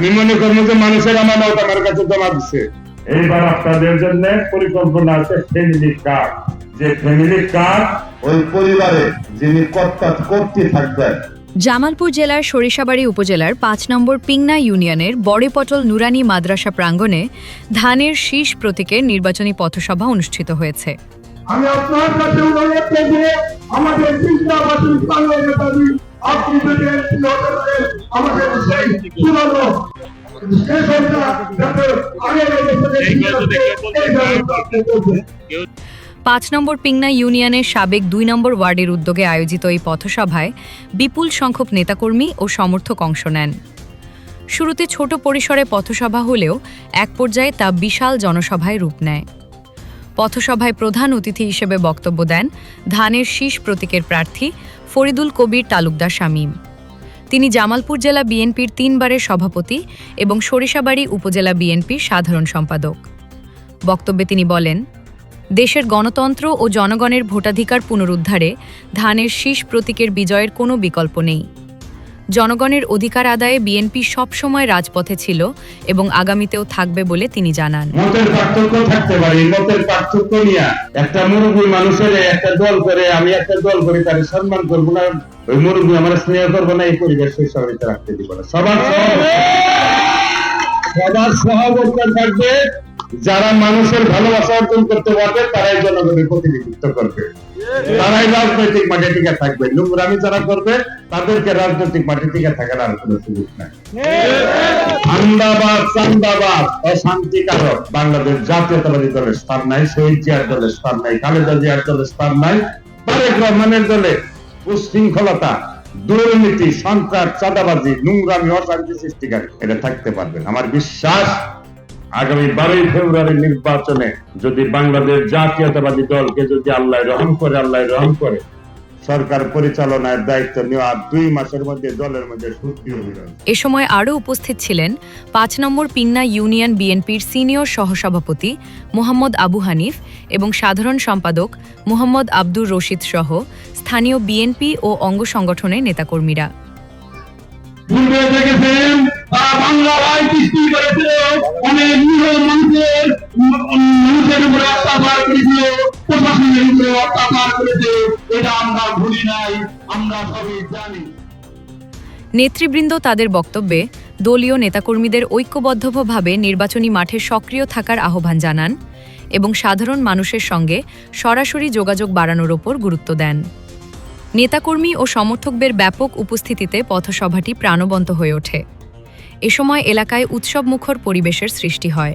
আমি মনে করব যে মানুষের আমানত আমার কাছে জমা দিচ্ছে এইবার আপনাদের জন্য পরিকল্পনা আছে ফ্যামিলি কার্ড যে ফ্যামিলি কার্ড ওই পরিবারে যিনি কর্তা কর্তৃ থাকবেন। জামালপুর জেলার সরিষাবাড়ি উপজেলার পাঁচ নম্বর পিংনা ইউনিয়নের বড়েপটল নুরানি মাদ্রাসা প্রাঙ্গণে ধানের শীষ প্রতীকের নির্বাচনী পথসভা অনুষ্ঠিত হয়েছে। আমি আপনার কাছে অনুরোধ করব আমাদের আপনি যদি সেই পাঁচ নম্বর পিংনা ইউনিয়নের সাবেক দুই নম্বর ওয়ার্ডের উদ্যোগে আয়োজিত এই পথসভায় বিপুল সংখ্যক নেতাকর্মী ও সমর্থক অংশ নেন। শুরুতে ছোট পরিসরে পথসভা হলেও এক পর্যায়ে তা বিশাল জনসভায় রূপ নেয়। পথসভায় প্রধান অতিথি হিসেবে বক্তব্য দেন ধানের শীষ প্রতীকের প্রার্থী ফরিদুল কবির তালুকদার শামীম। তিনি জামালপুর জেলা বিএনপির তিনবারের সভাপতি এবং সরিষাবাড়ি উপজেলা বিএনপির সাধারণ সম্পাদক। বক্তব্যে তিনি বলেন, দেশের গণতন্ত্র ও জনগণের ভোটাধিকার পুনরুদ্ধারে ধানের শীষ প্রতীকের বিজয়ের কোনো বিকল্প নেই। জনগণের অধিকার আদায়ে বিএনপি সবসময় রাজপথে ছিল এবং আগামীতেও থাকবে বলে তিনি জানান। মতের পার্থক্য থাকতে পারে মতের পার্থক্য নিয়ে একটা মানুষের একটা দল করে, আমি একটা দল করে তার সম্মান করব না, ওই আমার স্নেহ না, এই পরিবেশ রাখতে দিব না। সবার সবার থাকবে মানুষের ভালোবাসা অর্জন করতে পারবে, তারাই জনগণের প্রতিনিধিত্ব করবে। তারাই রাজনৈতিক মাঠে টিকে থাকবে। নোংরামি যারা করবে, তাদেরকে রাজনৈতিক মাঠে টিকে থাকার আর কোনো সুযোগ নাই। আন্দাবাদ, চান্দাবাদ, অশান্তিকারক। বাংলাদেশ জাতীয়তাবাদী দলের স্থান নাই শহীদ জিয়ার দলের স্থান নাই, খালেদা জিয়ার দলের স্থান নাই, তারেক রহমানের দলে উশৃঙ্খলতা, দুর্নীতি, সন্ত্রাস, চাঁদাবাজি, নোংরামি, অশান্তি সৃষ্টিকারী, এটা থাকতে পারবেন আমার বিশ্বাস আগামী বারোই ফেব্রুয়ারি নির্বাচনে যদি বাংলাদেশ জাতীয়তাবাদী দলকে যদি আল্লাহ রহম করে আল্লাহ রহম করে সরকার পরিচালনার দায়িত্ব নেওয়া দুই মাসের মধ্যে দলের মধ্যে সুস্থির এ সময় আরও উপস্থিত ছিলেন পাঁচ নম্বর পিন্না ইউনিয়ন বিএনপির সিনিয়র সহসভাপতি মোহাম্মদ আবু হানিফ এবং সাধারণ সম্পাদক মোহাম্মদ আব্দুর রশিদ সহ স্থানীয় বিএনপি ও অঙ্গ সংগঠনের নেতাকর্মীরা। জানি। নেতৃবৃন্দ তাদের বক্তব্যে দলীয় নেতাকর্মীদের ঐক্যবদ্ধভাবে নির্বাচনী মাঠে সক্রিয় থাকার আহ্বান জানান এবং সাধারণ মানুষের সঙ্গে সরাসরি যোগাযোগ বাড়ানোর ওপর গুরুত্ব দেন। নেতাকর্মী ও সমর্থকদের ব্যাপক উপস্থিতিতে পথসভাটি প্রাণবন্ত হয়ে ওঠে। এ সময় এলাকায় উৎসবমুখর পরিবেশের সৃষ্টি হয়।